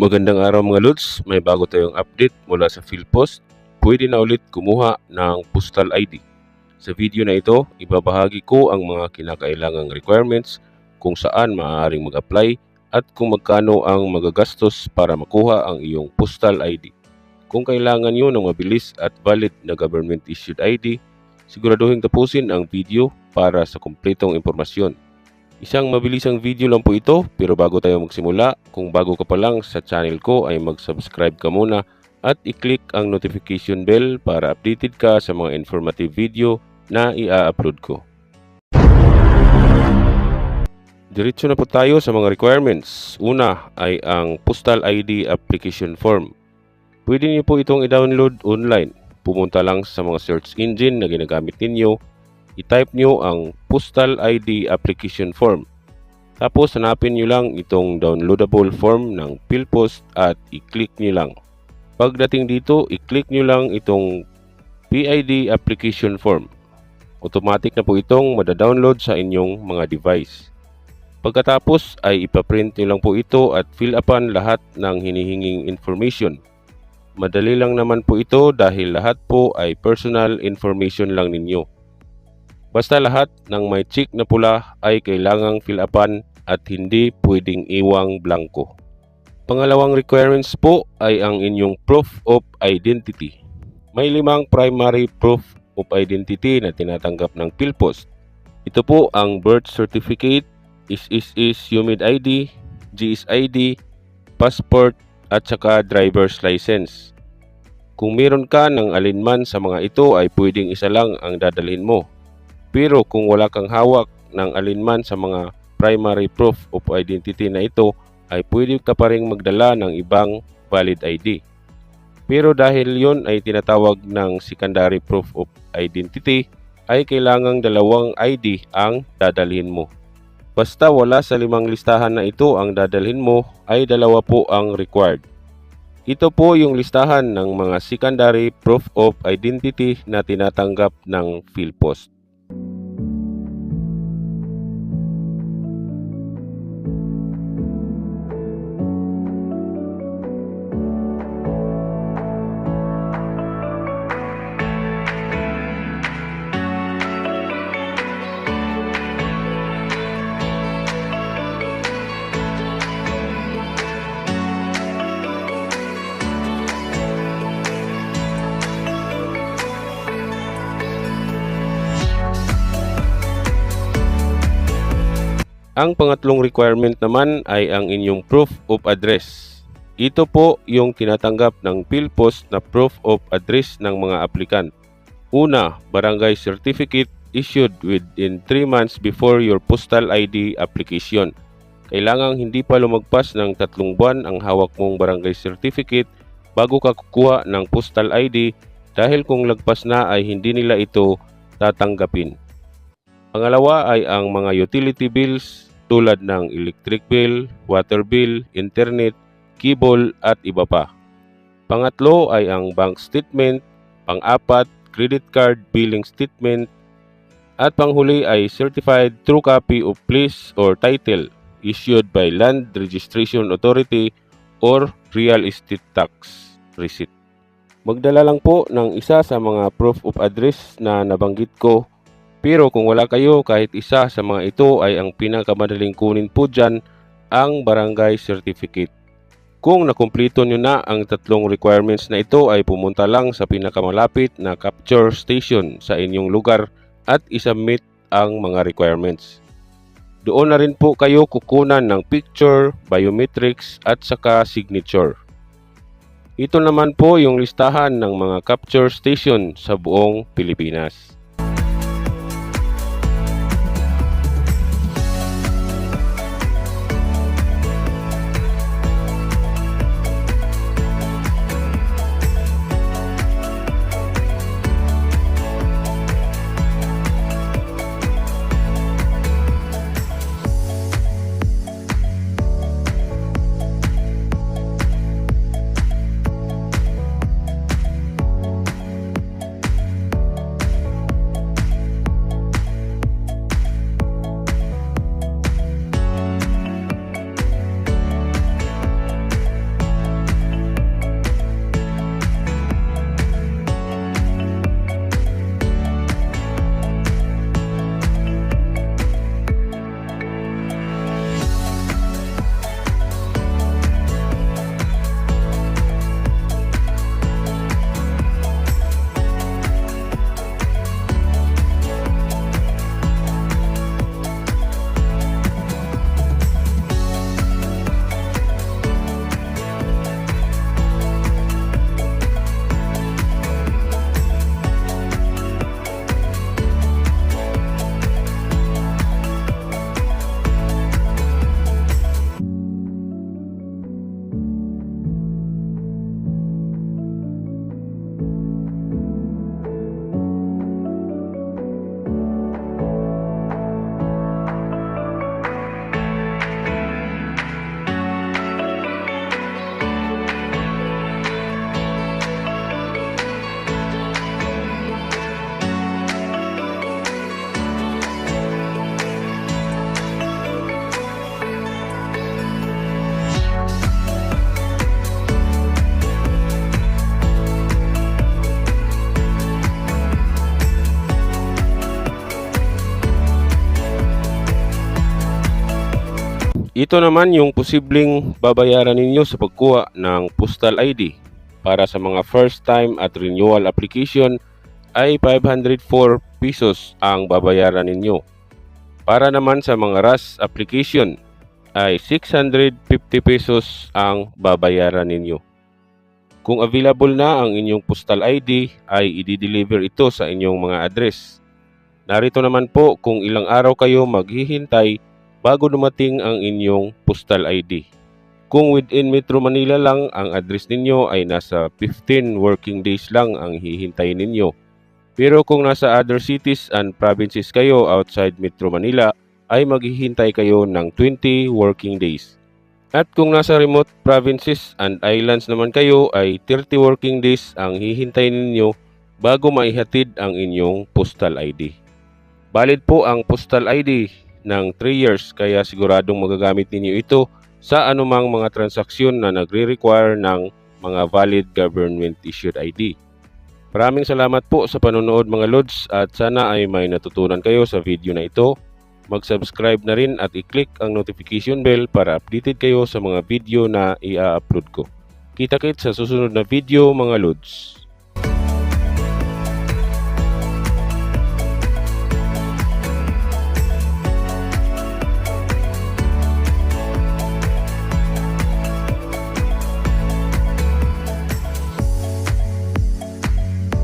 Magandang araw mga Lods, may bago tayong update mula sa PhilPost. Pwede na ulit kumuha ng postal ID. Sa video na ito, ibabahagi ko ang mga kinakailangang requirements kung saan maaaring mag-apply at kung magkano ang magagastos para makuha ang iyong postal ID. Kung kailangan nyo ng mabilis at valid na government-issued ID, siguraduhin tapusin ang video para sa kumpletong impormasyon. Isang mabilisang video lang po ito pero bago tayo magsimula, kung bago ka pa lang sa channel ko ay mag-subscribe ka muna at i-click ang notification bell para updated ka sa mga informative video na i-upload ko. Diretso na po tayo sa mga requirements. Una ay ang Postal ID Application Form. Pwede niyo po itong i-download online. Pumunta lang sa mga search engine na ginagamit ninyo i-type nyo ang Postal ID Application Form. Tapos hanapin nyo lang itong downloadable form ng PhilPost at i-click nyo lang. Pagdating dito, i-click nyo lang itong PID Application Form. Automatic na po itong madadownload sa inyong mga device. Pagkatapos ay ipaprint nyo lang po ito at fill upan lahat ng hinihinging information. Madali lang naman po ito dahil lahat po ay personal information lang ninyo. Basta lahat ng may check na pula ay kailangang fill upan at hindi pwedeng iwang blanco. Pangalawang requirements po ay ang inyong proof of identity. May limang primary proof of identity na tinatanggap ng PhilPost. Ito po ang birth certificate, is-is-is humid ID, GSID, passport at saka driver's license. Kung meron ka ng alinman sa mga ito ay pwedeng isa lang ang dadalhin mo pero kung wala kang hawak ng alinman sa mga primary proof of identity na ito, ay pwede ka pa rin magdala ng ibang valid ID. Pero dahil yon ay tinatawag ng secondary proof of identity, ay kailangang dalawang ID ang dadalhin mo. Basta wala sa limang listahan na ito ang dadalhin mo, ay dalawa po ang required. Ito po yung listahan ng mga secondary proof of identity na tinatanggap ng PhilPost. Ang pangatlong requirement naman ay ang inyong proof of address. Ito po yung tinatanggap ng PhilPost na proof of address ng mga aplikant. Una, barangay certificate issued within 3 months before your postal ID application. Kailangang hindi pa lumagpas ng tatlong buwan ang hawak mong barangay certificate bago ka kukuha ng postal ID dahil kung lagpas na ay hindi nila ito tatanggapin. Pangalawa ay ang mga utility bills tulad ng electric bill, water bill, internet, cable at iba pa. Pangatlo ay ang bank statement, pang-apat, credit card billing statement, at panghuli ay certified true copy of lease or title issued by Land Registration Authority or Real Estate Tax Receipt. Magdala lang po ng isa sa mga proof of address na nabanggit ko pero kung wala kayo, kahit isa sa mga ito ay ang pinakamadaling kunin po dyan ang barangay certificate. Kung nakumpleto nyo na ang tatlong requirements na ito ay pumunta lang sa pinakamalapit na capture station sa inyong lugar at isubmit ang mga requirements. Doon na rin po kayo kukunan ng picture, biometrics at saka signature. Ito naman po yung listahan ng mga capture station sa buong Pilipinas. Ito naman yung posibleng babayaran ninyo sa pagkuha ng postal ID. Para sa mga first time at renewal application ay 504 pesos ang babayaran ninyo. Para naman sa mga RAS application ay 650 pesos ang babayaran ninyo. Kung available na ang inyong postal ID ay i-deliver ito sa inyong mga address. Narito naman po kung ilang araw kayo maghihintay bago dumating ang inyong postal ID. Kung within Metro Manila lang ang address ninyo ay nasa 15 working days lang ang hihintayin ninyo. Pero kung nasa other cities and provinces kayo outside Metro Manila ay maghihintay kayo ng 20 working days. At kung nasa remote provinces and islands naman kayo ay 30 working days ang hihintayin ninyo bago maihatid ang inyong postal ID. Valid po ang postal ID ng 3 years kaya siguradong magagamit ninyo ito sa anumang mga transaksyon na nagre-require ng mga valid government issued ID. Maraming salamat po sa panonood mga Lods at sana ay may natutunan kayo sa video na ito. Mag-subscribe na rin at i-click ang notification bell para updated kayo sa mga video na i-upload ko. Kita-kits sa susunod na video mga Lods.